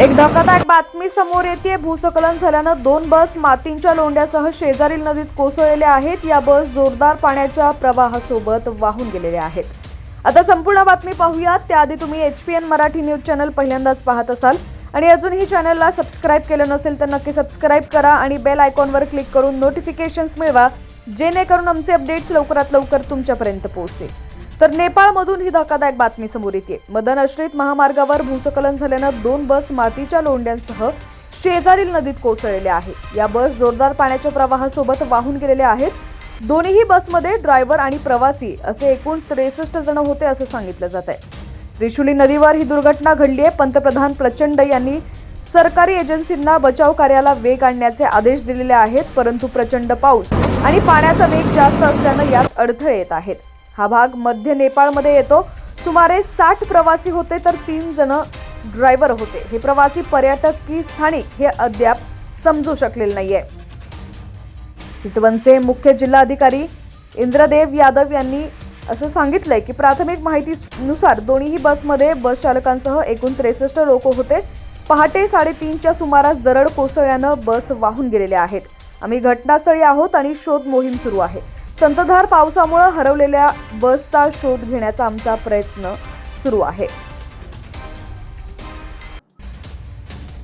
एक धक्कादायक बातमी समोर येते भूस्खलन झाल्यानं दोन बस मातींच्या लोंढ्यासह शेजारील नदीत कोसळलेल्या आहेत. या बस जोरदार पाण्याच्या प्रवाहासोबत वाहून गेलेल्या आहेत. आता संपूर्ण बातमी पाहूयात. त्याआधी तुम्ही H P N Marathi news channel पहिल्यांदाच पाहत असाल. आणि अजूनही चॅनलला सबस्क्राईब केलं नसेल तर नक्की सबस्क्राईब करा आणि बेल आयकॉनवर क्लिक करून नोटिफिकेशन्स मिळवा जेणेकरून आमचे अपडेट्स लवकरात लवकर तुमच्यापर्यंत पोहोचतील. तर नेपाळमधून ही धक्कादायक बातमी समोर येते. मदन आश्रित महामार्गावर भूस्खलन झाल्यानं दोन बस मातीच्या लोंड्यांसह शेजारील नदीत कोसळलेल्या आहेत या बस जोरदार पाण्याच्या प्रवाहासोबत वाहून गेलेल्या आहेत. दोन्हीही बसमध्ये ड्रायव्हर आणि प्रवासी असे एकूण त्रेसष्ट जण होते असं सांगितलं जात आहे. त्रिशुली नदीवर ही दुर्घटना घडली आहे. पंतप्रधान प्रचंड यांनी सरकारी एजन्सींना बचाव कार्याला वेग आणण्याचे आदेश दिलेले आहेत परंतु प्रचंड पाऊस आणि पाण्याचा वेग जास्त असल्यानं यात अडथळे येत आहेत. हा भाग मध्य नेपाळमध्ये येतो. सुमारे साठ प्रवासी होते तर तीन जण ड्रायव्हर होते. हे प्रवासी पर्यटक की स्थानिक हे अद्याप समजू शकलेले नाहीये. चितवनचे मुख्य जिल्हाधिकारी इंद्रदेव यादव यांनी असं सांगितलंय की प्राथमिक माहितीनुसार दोन्हीही बसमध्ये बस चालकांसह एकूण त्रेसष्ट लोक होते. पहाटे साडेतीनच्या सुमारास दरड कोसळल्यानं बस वाहून गेलेल्या आहेत. आम्ही घटनास्थळी आहोत आणि शोध मोहीम सुरू आहे. संततधार पावसामुळे हरवलेल्या बसचा शोध घेण्याचा आमचा प्रयत्न सुरू आहे.